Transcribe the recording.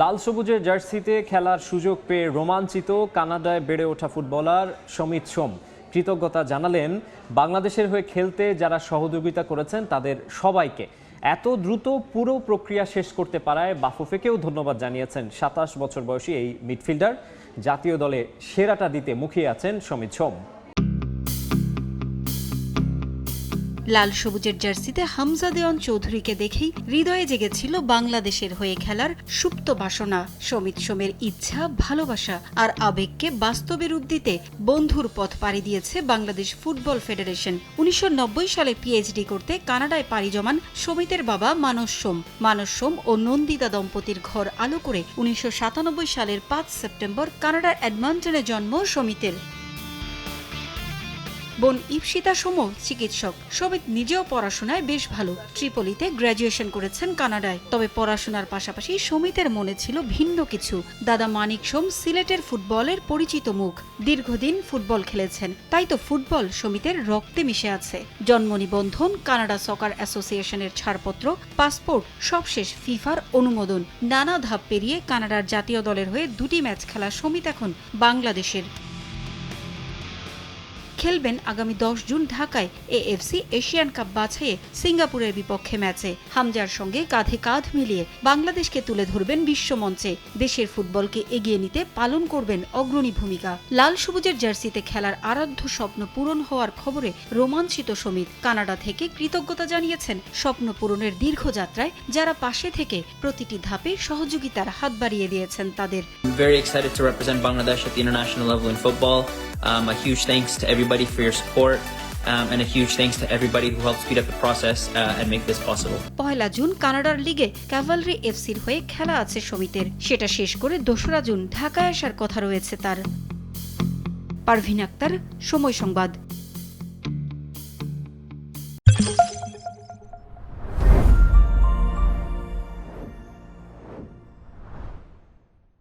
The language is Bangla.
লাল সবুজের জার্সিতে খেলার সুযোগ পেয়ে রোমাঞ্চিত কানাডায় বেড়ে ওঠা ফুটবলার সমিত সোম। কৃতজ্ঞতা জানালেন, বাংলাদেশের হয়ে খেলতে যারা সহযোগিতা করেছেন তাদের সবাইকে। এত দ্রুত পুরো প্রক্রিয়া শেষ করতে পারায় বাফুফেকেও ধন্যবাদ জানিয়েছেন সাতাশ বছর বয়সী এই মিডফিল্ডার। জাতীয় দলে সেরাটা দিতে মুখিয়ে আছেন সমিত সোম। লাল সবুজের জার্সিতে হামজা দেওয়ান চৌধুরীকে দেখেই হৃদয়ে জেগেছিল বাংলাদেশের হয়ে খেলার সুপ্ত বাসনা, সমিত সোমের ইচ্ছা, ভালোবাসা আর আবেগকে বাস্তবে রূপ দিতে বন্ধুর পথ পাড়ি দিয়েছে বাংলাদেশ ফুটবল ফেডারেশন। উনিশশো নব্বই সালে পিএইচডি করতে কানাডায় পাড়ি জমান সমিতের বাবা মানস সোম। মানস সোম ও নন্দিতা দম্পতির ঘর আলো করে উনিশশো সাতানব্বই সালের পাঁচ সেপ্টেম্বর কানাডার এডমন্টনে জন্ম সমিতের। বোন ইপসিতা সোম চিকিৎসক। সমিত নিজেও পড়াশোনায় বেশ ভালো। ট্রিপলিতে গ্র্যাজুয়েশন করেছেন কানাডায়। তবে পড়াশোনার পাশাপাশি সমিতের মনে ছিল ভিন্ন কিছু। দাদা মানিক সোম সিলেটের ফুটবলের পরিচিত মুখ। দীর্ঘদিন ফুটবল খেলেছেন। তাই তো ফুটবল সমিতের রক্তে মিশে আছে। জন্ম নিবন্ধন, কানাডা সকার অ্যাসোসিয়েশনের ছাড়পত্র, পাসপোর্ট, সবশেষ ফিফার অনুমোদন। নানা ধাপ পেরিয়ে কানাডার জাতীয় দলের হয়ে দুটি ম্যাচ খেলা সমিত এখন বাংলাদেশের। খেলবেন আগামী দশ জুন ঢাকায় এএফসি এশিয়ান কাপ বাছাইয়ে সিঙ্গাপুরের বিপক্ষে ম্যাচে। হামজার সঙ্গে কাঁধে কাঁধ মিলিয়ে বাংলাদেশকে তুলে ধরবেন বিশ্বমঞ্চে। দেশের ফুটবলকে এগিয়ে নিতে পালন করবেন অগ্রণী ভূমিকা। লাল সবুজের জার্সিতে খেলার আরাধ্য স্বপ্ন পূরণ হওয়ার খবরে রোমাঞ্চিত সমিত কানাডা থেকে কৃতজ্ঞতা জানিয়েছেন স্বপ্ন পূরণের দীর্ঘযাত্রায় যারা পাশে থেকে প্রতিটি ধাপে সহযোগিতার হাত বাড়িয়ে দিয়েছেন তাদের। Very excited to represent Bangladesh at the international level in football. Um, a huge thanks to everybody for your support, um, and a huge thanks to everybody who helped speed up the process uh, and make this possible. পহেলা জুন কানাডার লিগে ক্যাভালরি এফসির হয়ে খেলা আছে সমিতির সেটা শেষ করে দোসরা জুন ঢাকায় আসার কথা রয়েছে তার পারভিন আক্তার সময় সংবাদ